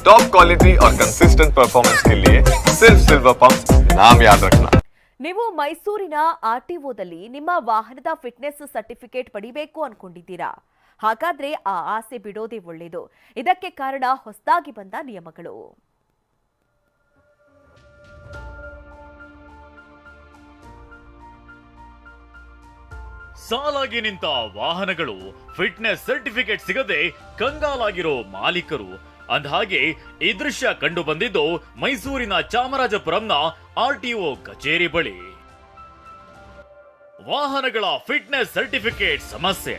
Top quality और consistent performance के लिए सिर्फ सिल्वर पंप नाम याद रखना ನೀವು ಮೈಸೂರಿನ ಆರ್ಟಿಒದಲ್ಲಿ ನಿಮ್ಮ ವಾಹನದ ಫಿಟ್ನೆಸ್ ಸರ್ಟಿಫಿಕೇಟ್ ಪಡಿಬೇಕು ಅನ್ಕೊಂಡಿದ್ದೀರಾ ಹಾಗಾದ್ರೆ ಆ ಆಸೆ ಬಿಡೋದೇ ಒಳ್ಳೆಯದು ಇದಕ್ಕೆ ಕಾರಣ ಹೊಸದಾಗಿ ಬಂದ ನಿಯಮಗಳು ಸಾಲಾಗಿ ನಿಂತ ವಾಹನಗಳು ಫಿಟ್ನೆಸ್ ಸರ್ಟಿಫಿಕೇಟ್ ಸಿಗದೆ ಕಂಗಾಲಾಗಿರೋ ಮಾಲೀಕರು ಅಂದಹಾಗೆ ಈ ದೃಶ್ಯ ಕಂಡು ಬಂದಿದ್ದು ಮೈಸೂರಿನ ಚಾಮರಾಜಪುರಂನ ಆರ್ಟಿಒ ಕಚೇರಿ ಬಳಿ. ವಾಹನಗಳ ಫಿಟ್ನೆಸ್ ಸರ್ಟಿಫಿಕೇಟ್ ಸಮಸ್ಯೆ.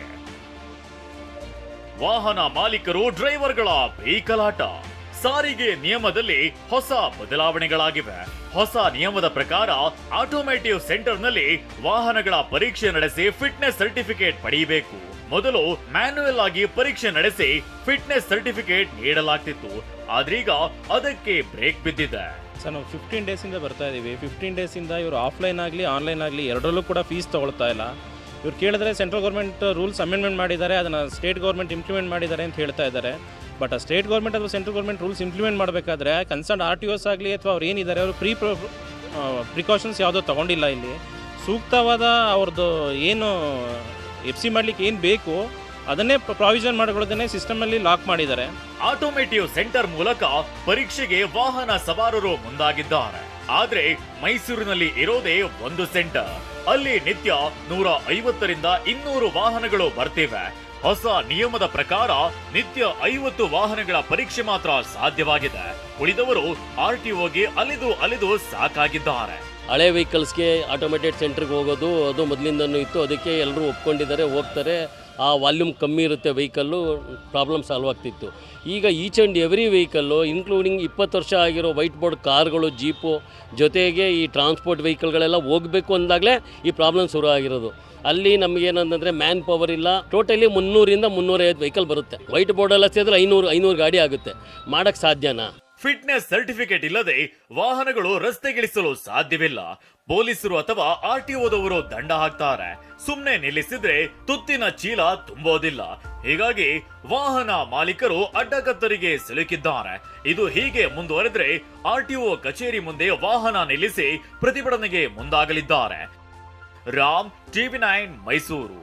ವಾಹನ ಮಾಲೀಕರು ಡ್ರೈವರ್ಗಳ ಬೇಕಲಾಟ. ಸಾರಿಗೆ ನಿಯಮದಲ್ಲಿ ಹೊಸ ಬದಲಾವಣೆಗಳಾಗಿವೆ. ಹೊಸ ನಿಯಮದ ಪ್ರಕಾರ ಆಟೋಮೇಟಿವ್ ಸೆಂಟರ್ನಲ್ಲಿ ವಾಹನಗಳ ಪರೀಕ್ಷೆ ನಡೆಸಿ ಫಿಟ್ನೆಸ್ ಸರ್ಟಿಫಿಕೇಟ್ ಪಡೆಯಬೇಕು. ಮೊದಲು ಮ್ಯಾನ್ಯುಯಲ್ ಆಗಿ ಪರೀಕ್ಷೆ ನಡೆಸಿ ಫಿಟ್ನೆಸ್ ಸರ್ಟಿಫಿಕೇಟ್ ನೀಡಲಾಗ್ತಿತ್ತು. ಆದ್ರೀಗ ಅದಕ್ಕೆ ಬ್ರೇಕ್ ಬಿದ್ದಿದೆ. ಸರ್, ನಾವು ಫಿಫ್ಟೀನ್ ಡೇಸಿಂದ ಬರ್ತಾ ಇದ್ದೀವಿ ಫಿಫ್ಟೀನ್ ಡೇಸಿಂದ ಇವರು ಆಫ್ಲೈನ್ ಆಗಲಿ, ಆನ್ಲೈನ್ ಆಗಲಿ ಎರಡರಲ್ಲೂ ಕೂಡ ಫೀಸ್ ತಗೊಳ್ತಾ ಇಲ್ಲ. ಇವ್ರು ಕೇಳಿದ್ರೆ ಸೆಂಟ್ರಲ್ ಗೌರ್ಮೆಂಟ್ ರೂಲ್ಸ್ ಅಮೆಂಡ್ಮೆಂಟ್ ಮಾಡಿದ್ದಾರೆ, ಅದನ್ನು ಸ್ಟೇಟ್ ಗೌರ್ಮೆಂಟ್ ಇಂಪ್ಲಿಮೆಂಟ್ ಮಾಡಿದ್ದಾರೆ ಅಂತ ಹೇಳ್ತಾ ಇದ್ದಾರೆ. ಬಟ್ ಆ ಸ್ಟೇಟ್ ಗೌರ್ಮೆಂಟ್ ಅಥವಾ ಸೆಂಟ್ರಲ್ ಗೌರ್ಮೆಂಟ್ ರೂಲ್ಸ್ ಇಂಪ್ಲಿಮೆಂಟ್ ಮಾಡಬೇಕಾದ್ರೆ ಕನ್ಸರ್ನ್ ಆರ್ ಟಿ ಓಸ್ ಆಗಲಿ ಅಥವಾ ಅವ್ರು ಏನಿದ್ದಾರೆ ಅವರು ಪ್ರೀ ಪ್ರಿಕಾಷನ್ಸ್ ಯಾವುದೋ ತೊಗೊಂಡಿಲ್ಲ ಇಲ್ಲಿ. ಸೂಕ್ತವಾದ ಅವ್ರದ್ದು ಏನು ಎಫ್ ಸಿ ಮಾಡಲಿಕ್ಕೆ ಏನು ಬೇಕು, ಅದನ್ನೇ ಪ್ರಾವಿಷನ್ ಮಾಡಿಕೊಳ್ಳೋದನ್ನೇ ಸಿಸ್ಟಮಲ್ಲಿ ಲಾಕ್ ಮಾಡಿದ್ದಾರೆ. ಆಟೋಮೇಟಿವ್ ಸೆಂಟರ್ ಮೂಲಕ ಪರೀಕ್ಷೆಗೆ ವಾಹನ ಸವಾರರು ಮುಂದಾಗಿದ್ದಾರೆ. ಆದ್ರೆ ಮೈಸೂರಿನಲ್ಲಿ ಇರೋದೇ ಒಂದು ಸೆಂಟರ್. ಅಲ್ಲಿ ನಿತ್ಯ ನೂರ ಐವತ್ತರಿಂದ ಇನ್ನೂರು ವಾಹನಗಳು ಬರ್ತಿವೆ. ಹೊಸ ನಿಯಮದ ಪ್ರಕಾರ ನಿತ್ಯ ಐವತ್ತು ವಾಹನಗಳ ಪರೀಕ್ಷೆ ಮಾತ್ರ ಸಾಧ್ಯವಾಗಿದೆ. ಉಳಿದವರು ಆರ್ ಆರ್ಟಿಒಗೆ ಅಲಿದು ಅಲಿದು ಸಾಕಾಗಿದ್ದಾರೆ. ಹಳೆ ವೆಹಿಕಲ್ಸ್ಗೆ ಆಟೋಮೇಟೆಡ್ ಸೆಂಟರ್ಗೆ ಹೋಗೋದು, ಅದು ಮೊದಲಿಂದನೂ ಇತ್ತು. ಅದಕ್ಕೆ ಎಲ್ಲರೂ ಒಪ್ಕೊಂಡಿದ್ದಾರೆ, ಹೋಗ್ತಾರೆ. ಆ ವಾಲ್ಯೂಮ್ ಕಮ್ಮಿ ಇರುತ್ತೆ ವೆಹಿಕಲ್ಲು, ಪ್ರಾಬ್ಲಮ್ ಸಾಲ್ವ್ ಆಗ್ತಿತ್ತು. ಈಗ each and every vehicle including ಇಪ್ಪತ್ತು ವರ್ಷ ಆಗಿರೋ ವೈಟ್ ಬೋರ್ಡ್ ಕಾರ್ಗಳು, ಜೀಪು, ಜೊತೆಗೆ ಈ ಟ್ರಾನ್ಸ್ಪೋರ್ಟ್ ವೆಹಿಕಲ್ಗಳೆಲ್ಲ ಹೋಗಬೇಕು ಅಂದಾಗಲೇ ಈ ಪ್ರಾಬ್ಲಮ್ ಶುರು ಆಗಿರೋದು. ಅಲ್ಲಿ ನಮಗೇನಂತಂದರೆ ಮ್ಯಾನ್ ಪವರ್ ಇಲ್ಲ. ಟೋಟಲಿ ಮುನ್ನೂರಿಂದ ಮುನ್ನೂರೈವತ್ತು ವೆಹಿಕಲ್ ಬರುತ್ತೆ. ವೈಟ್ ಬೋರ್ಡೆಲ್ಲ ಸೇರಿದ್ರೆ ಐನೂರು ಐನೂರು ಗಾಡಿ ಆಗುತ್ತೆ. ಮಾಡೋಕ್ಕೆ ಸಾಧ್ಯನಾ? ಫಿಟ್ನೆಸ್ ಸರ್ಟಿಫಿಕೇಟ್ ಇಲ್ಲದೆ ವಾಹನಗಳು ರಸ್ತೆಗಿಳಿಸಲು ಸಾಧ್ಯವಿಲ್ಲ. ಪೊಲೀಸರು ಅಥವಾ ಆರ್ ಟಿಒದವರು ದಂಡ ಹಾಕ್ತಾರೆ. ಸುಮ್ನೆ ನಿಲ್ಲಿಸಿದ್ರೆ ತುತ್ತಿನ ಚೀಲ ತುಂಬೋದಿಲ್ಲ. ಹೀಗಾಗಿ ವಾಹನ ಮಾಲೀಕರು ಅಡ್ಡಕತ್ತರಿಗೆ ಸಿಲುಕಿದ್ದಾರೆ. ಇದು ಹೀಗೆ ಮುಂದುವರೆದ್ರೆ ಆರ್ ಟಿಒ ಕಚೇರಿ ಮುಂದೆ ವಾಹನ ನಿಲ್ಲಿಸಿ ಪ್ರತಿಭಟನೆಗೆ ಮುಂದಾಗಲಿದ್ದಾರೆ. Ram TV nine, Mysuru.